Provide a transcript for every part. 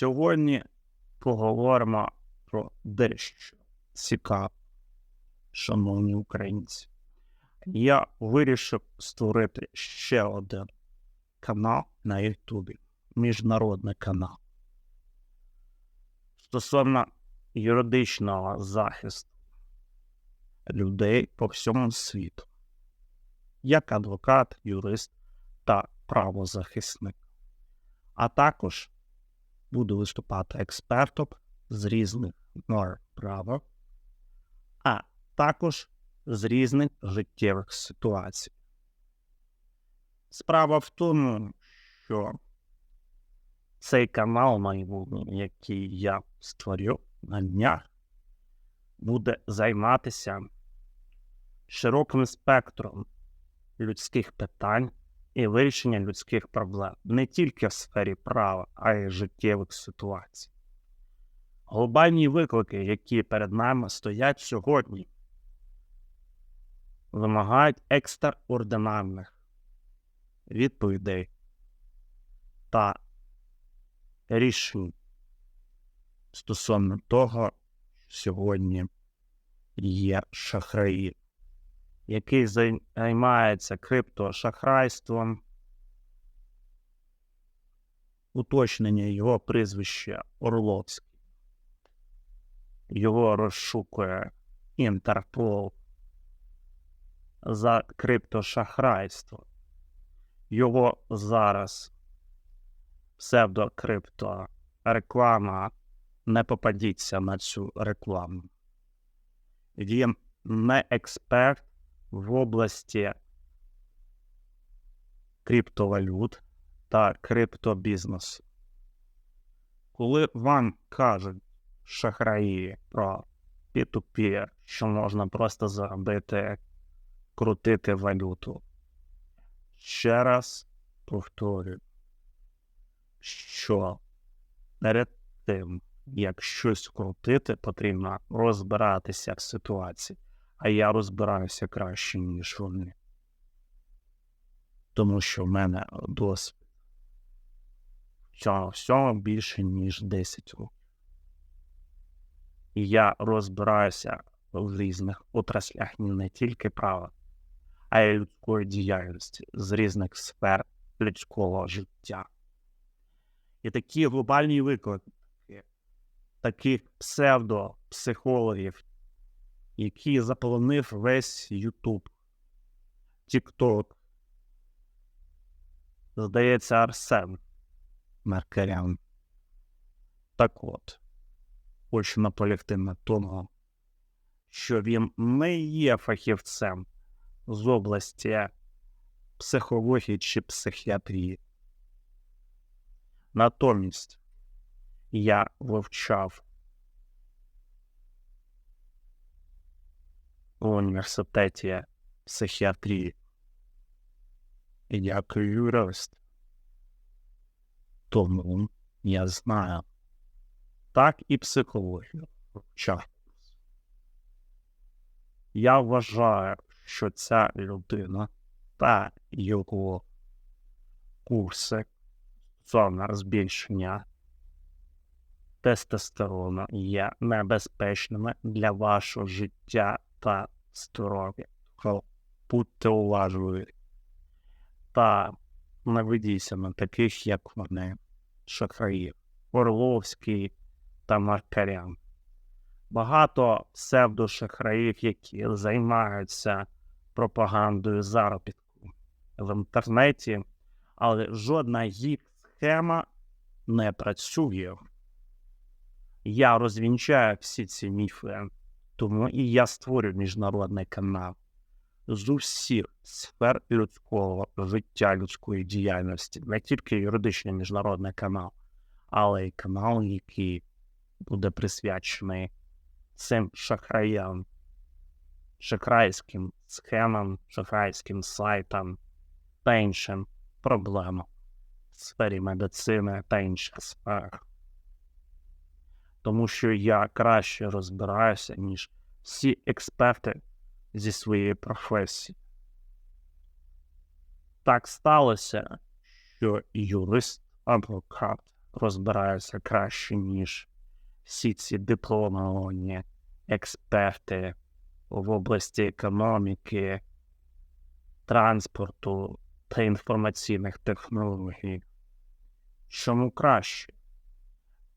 Сьогодні поговоримо про дещо цікаве, шановні українці. Я вирішив створити ще один канал на Ютубі, міжнародний канал. Стосовно юридичного захисту людей по всьому світу, як адвокат, юрист та правозахисник. А також буду виступати експертом з різних норм права, а також з різних життєвих ситуацій. Справа в тому, що цей канал майбутній, який я створю на днях, буде займатися широким спектром людських питань і вирішення людських проблем не тільки в сфері права, а й життєвих ситуацій. Глобальні виклики, які перед нами стоять сьогодні, вимагають екстраординарних відповідей та рішень стосовно того, що сьогодні є шахраї, який займається криптошахрайством, уточнення його прізвища Орловський. Його розшукує Інтерпол за криптошахрайство. Його зараз псевдокрипто реклама. Не попадіться на цю рекламу. Він не експерт в області криптовалют та криптобізнесу. Коли вам кажуть шахраї про P2P, що можна просто заробити, крутити валюту, ще раз повторюю, що перед тим, як щось крутити, потрібно розбиратися в ситуації а я розбираюся краще, ніж вони. Тому що в мене досвід в цьому всьому більше, ніж 10 років. І я розбираюся в різних отраслях не тільки права, а й людської діяльності з різних сфер людського життя. І такі глобальні виклики таких псевдопсихологів, який заполонив весь Ютуб, Тікток. Здається, Арсен Меркерян. Так от, хочу наполягти на тому, що він не є фахівцем з області психології чи психіатрії. Натомість я вивчав в університеті психіатрії. І дякую юрист. Тому я знаю так і психологію. Я вважаю, що ця людина та його курси стосовно збільшення тестостерону є небезпечними для вашого життя та здоров'я. Будьте уважливі та не ведіться на таких, як вони, шахраїв, Орловський та Маркарян. Багато псевдошахраїв, які займаються пропагандою заробітку в інтернеті, але жодна їх схема не працює. Я розвінчаю всі ці міфи тому і я створю міжнародний канал з усіх сфер людського життя, людської діяльності, не тільки юридичний міжнародний канал, але й канал, який буде присвячений цим шахраям, шахрайським схемам, шахрайським сайтам та іншим проблемам в сфері медицини та інших сферах тому що я краще розбираюся, ніж всі експерти зі своєї професії. Так сталося, що юрист, адвокат, розбираюся краще, ніж всі ці дипломовані експерти в області економіки, транспорту та інформаційних технологій. Чому краще?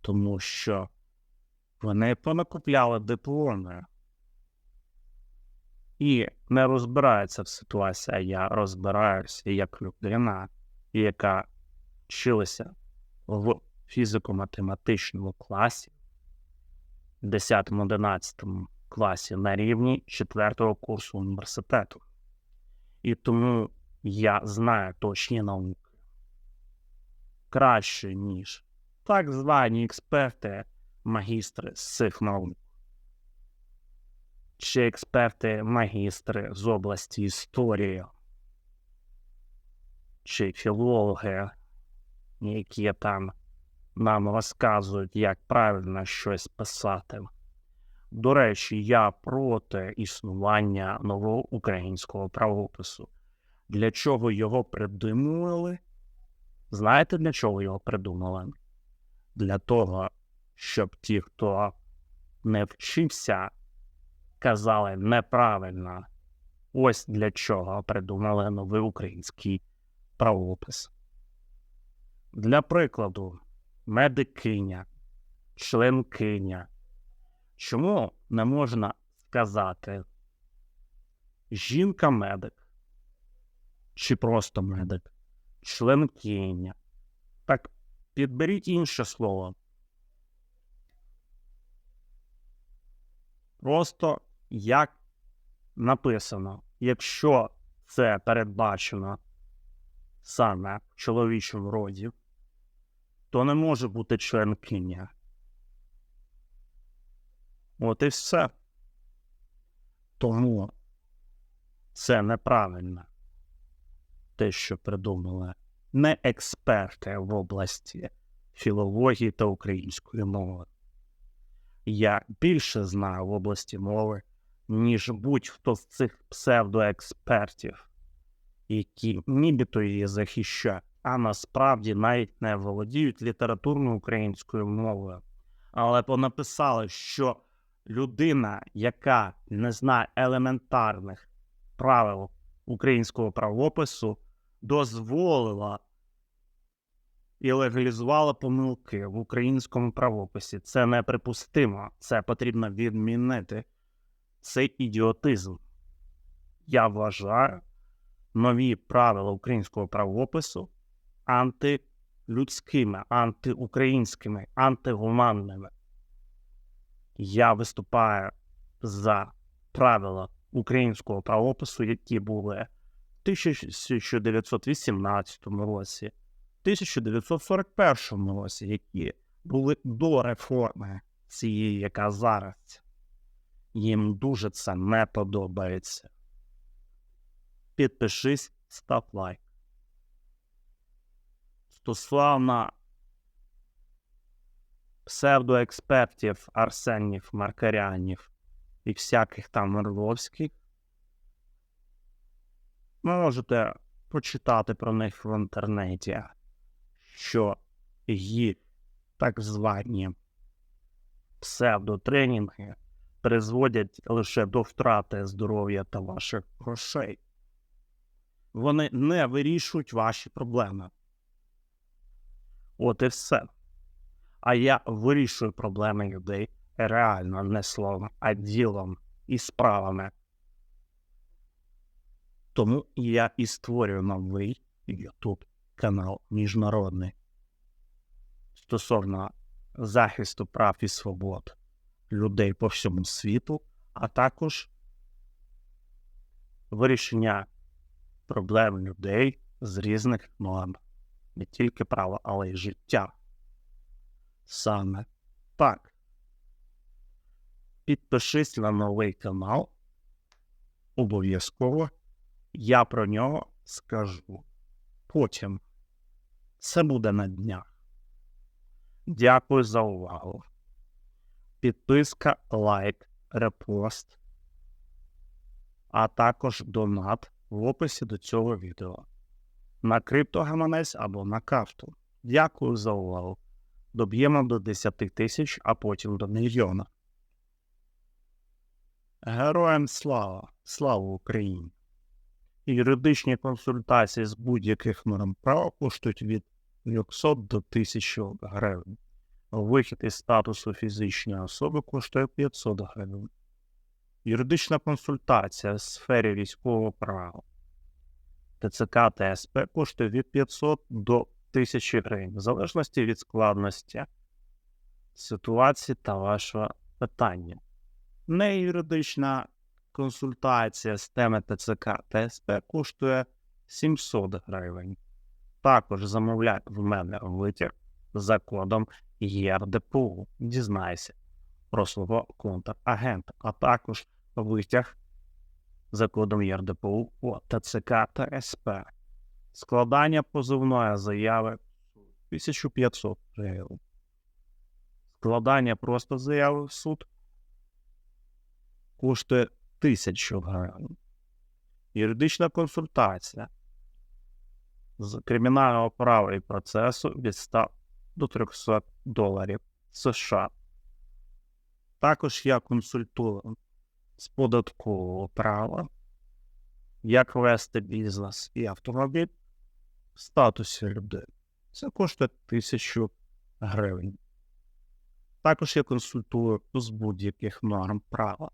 Тому що вони понакупляли дипломи і не розбираються в ситуації, а я розбираюся як людина, яка вчилася в фізико-математичному класі, 10-11 класі на рівні 4 курсу університету. І тому я знаю точні науки краще, ніж так звані експерти, магістри з цих наук. Чи експерти, магістри з області історії, чи філологи, які там нам розказують, як правильно щось писати. До речі, я проти існування нового українського правопису. Для чого його придумували? Знаєте, для чого його придумали? Для того, щоб ті, хто не вчився, казали неправильно. Ось для чого придумали новий український правопис. Для прикладу, медикиня, членкиня. Чому не можна сказати жінка-медик чи просто медик, членкиня? Так, підберіть інше слово. Просто як написано, якщо це передбачено саме чоловічому роді, то не може бути членкиня. От і все. Тому це неправильно те, що придумали не експерти в області філології та української мови. Я більше знаю в області мови, ніж будь-хто з цих псевдоекспертів, які нібито її захищають, а насправді навіть не володіють літературною українською мовою. Але понаписали, що людина, яка не знає елементарних правил українського правопису, дозволила і легалізувала помилки в українському правописі. Це неприпустимо. Це потрібно відмінити. Це ідіотизм. Я вважаю нові правила українського правопису антилюдськими, антиукраїнськими, антигуманними. Я виступаю за правила українського правопису, які були в 1918 році, 1941 році, які були до реформи цієї, яка зараз. Їм дуже це не подобається. Підпишись, став лайк. Стосовно псевдоекспертів Арсенів, Маркарянів і всяких там Орловських, ви можете почитати про них в інтернеті, що їх так звані псевдотренінги призводять лише до втрати здоров'я та ваших грошей. Вони не вирішують ваші проблеми. От і все. А я вирішую проблеми людей реально не словом, а ділом і справами. Тому я і створюю новий YouTube канал міжнародний стосовно захисту прав і свобод людей по всьому світу, а також вирішення проблем людей з різних норм, не тільки права, але й життя. Саме так. Підпишись на новий канал. Обов'язково я про нього скажу. Потім це буде на днях. Дякую за увагу. Підписка, лайк, репост, а також донат в описі до цього відео на криптогаманець або на карту. Дякую за увагу. доб'ємо до 10 тисяч, а потім до мільйона. Героям слава! Слава Україні! Юридичні консультації з будь-яких норм права коштують від 200 до 1000 гривень. Вихід із статусу фізичної особи коштує 500 гривень. Юридична консультація в сфері військового права ТЦК та СП коштує від 500 до 1000 гривень, в залежності від складності ситуації та вашого питання. Неюридична консультація з теми ТЦК та СП коштує 700 гривень. Також замовляй в мене витяг за кодом ЄРДПУ. Дізнайся про свого контрагента, а також витяг за кодом ЄРДПУ по ТЦК та СП. Складання позовної заяви 1500 гривень. Складання просто заяви в суд коштує 1000 гривень. Юридична консультація з кримінального права і процесу від 100 до 300 доларів США. Також я консультую з податкового права, як вести бізнес і автомобіль в статусі людини. Це коштує 1000 гривень. Також я консультую з будь-яких норм права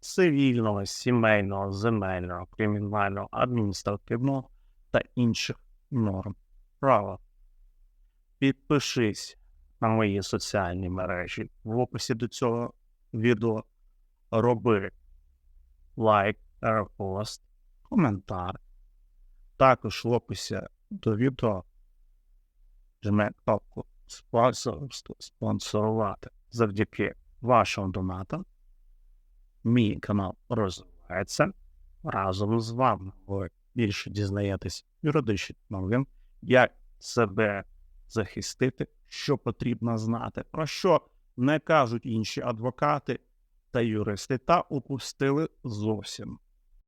цивільного, сімейного, земельного, кримінального, адміністративного та інших норм права. Підпишись на мої соціальні мережі в описі до цього відео. Роби лайк, репост, коментар. Також в описі до відео жми кнопку спонсорство спонсорувати. Завдяки вашим донатам мій канал розвивається разом з вами. Більше дізнаєтесь юридичні новин, як себе захистити, що потрібно знати, про що не кажуть інші адвокати та юристи, та упустили зовсім